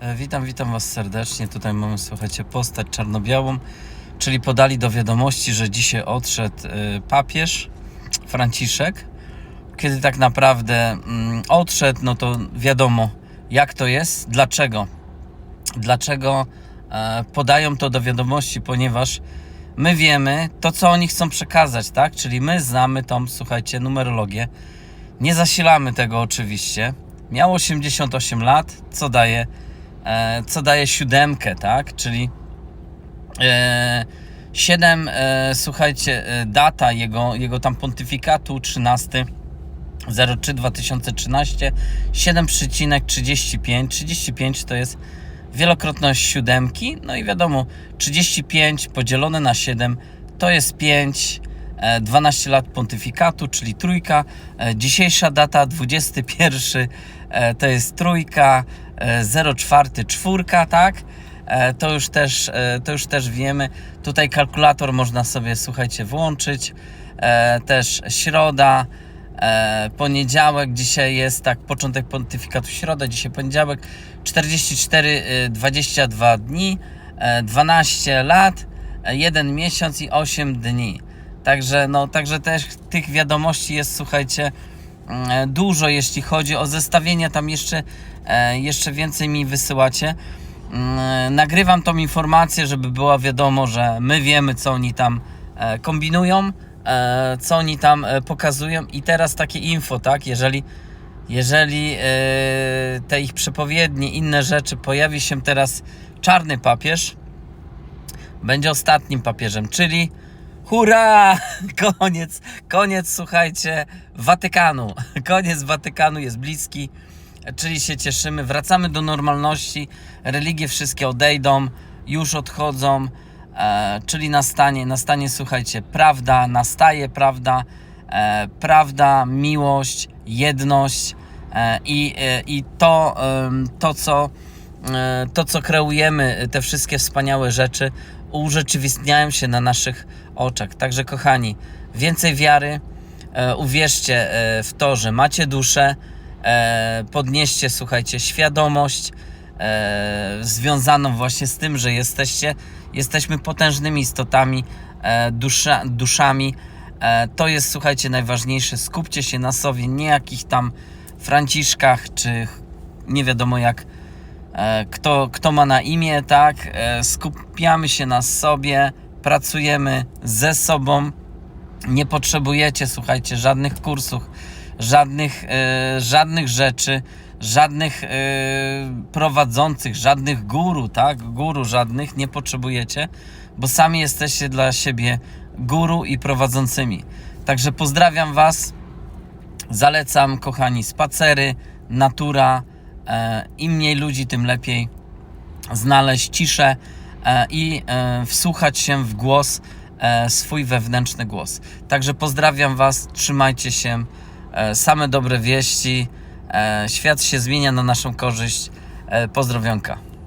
E, Witam, witam Was serdecznie. Tutaj mamy, słuchajcie, postać czarno-białą, czyli podali do wiadomości, że dzisiaj odszedł e, papież Franciszek. Kiedy tak naprawdę mm, odszedł, no to wiadomo, jak to jest, dlaczego. Dlaczego e, podają to do wiadomości, ponieważ my wiemy to, co oni chcą przekazać, tak? Czyli my znamy tą, słuchajcie, numerologię. Nie zasilamy tego oczywiście. Miał 88 lat, co daje, co daje siódemkę, tak? Czyli e, 7, e, słuchajcie, e, data jego, jego tam pontyfikatu 13 03 2013 7,35 35 to jest wielokrotność siódemki. No i wiadomo 35 podzielone na 7 to jest 5 e, 12 lat pontyfikatu czyli trójka. E, dzisiejsza data 21 e, to jest trójka. e, 04 czwórka tak? E, to już też e, to już też wiemy. Tutaj kalkulator można sobie słuchajcie włączyć. E, też środa poniedziałek, dzisiaj jest tak, początek pontyfikatu środa, dzisiaj poniedziałek, 44, y, 22 dni, e, 12 lat, 1 miesiąc i 8 dni. Także, no, także też tych wiadomości jest, słuchajcie, dużo, jeśli chodzi o zestawienia, tam jeszcze, e, jeszcze więcej mi wysyłacie. Mm, Nagrywam tą informację, żeby była wiadomo, że my wiemy, co oni tam e, kombinują, e, co oni tam e, pokazują i teraz takie info, tak, jeżeli jeżeli e, te ich przepowiednie, inne rzeczy, pojawi się teraz czarny papież, będzie ostatnim papieżem, czyli hurra! Koniec, koniec, słuchajcie, Watykanu. Koniec Watykanu jest bliski, czyli się cieszymy. Wracamy do normalności, religie wszystkie odejdą, już odchodzą, e, czyli nastanie, nastanie, słuchajcie, prawda, nastaje prawda, e, prawda, miłość, jedność e, i, e, i to, em, to, co e, to, co kreujemy, te wszystkie wspaniałe rzeczy, urzeczywistniają się na naszych oczach. Także, kochani, więcej wiary, e, uwierzcie e, w to, że macie duszę, e, podnieście, słuchajcie, świadomość e, związaną właśnie z tym, że jesteście, jesteśmy potężnymi istotami, e, dusza, duszami. E, to jest, słuchajcie, najważniejsze. Skupcie się na sobie, nie jakich tam Franciszkach, czy nie wiadomo jak e, kto, kto ma na imię, tak? E, skupiamy się na sobie, pracujemy ze sobą. Nie potrzebujecie, słuchajcie, żadnych kursów, żadnych, e, żadnych rzeczy, żadnych e, prowadzących, żadnych guru, tak? Guru żadnych nie potrzebujecie, bo sami jesteście dla siebie guru i prowadzącymi. Także pozdrawiam Was. Zalecam, kochani, spacery, natura. E, Im mniej ludzi, tym lepiej znaleźć ciszę e, i e, wsłuchać się w głos, swój wewnętrzny głos. Także pozdrawiam Was, trzymajcie się, same dobre wieści. Świat się zmienia na naszą korzyść. Pozdrowionka.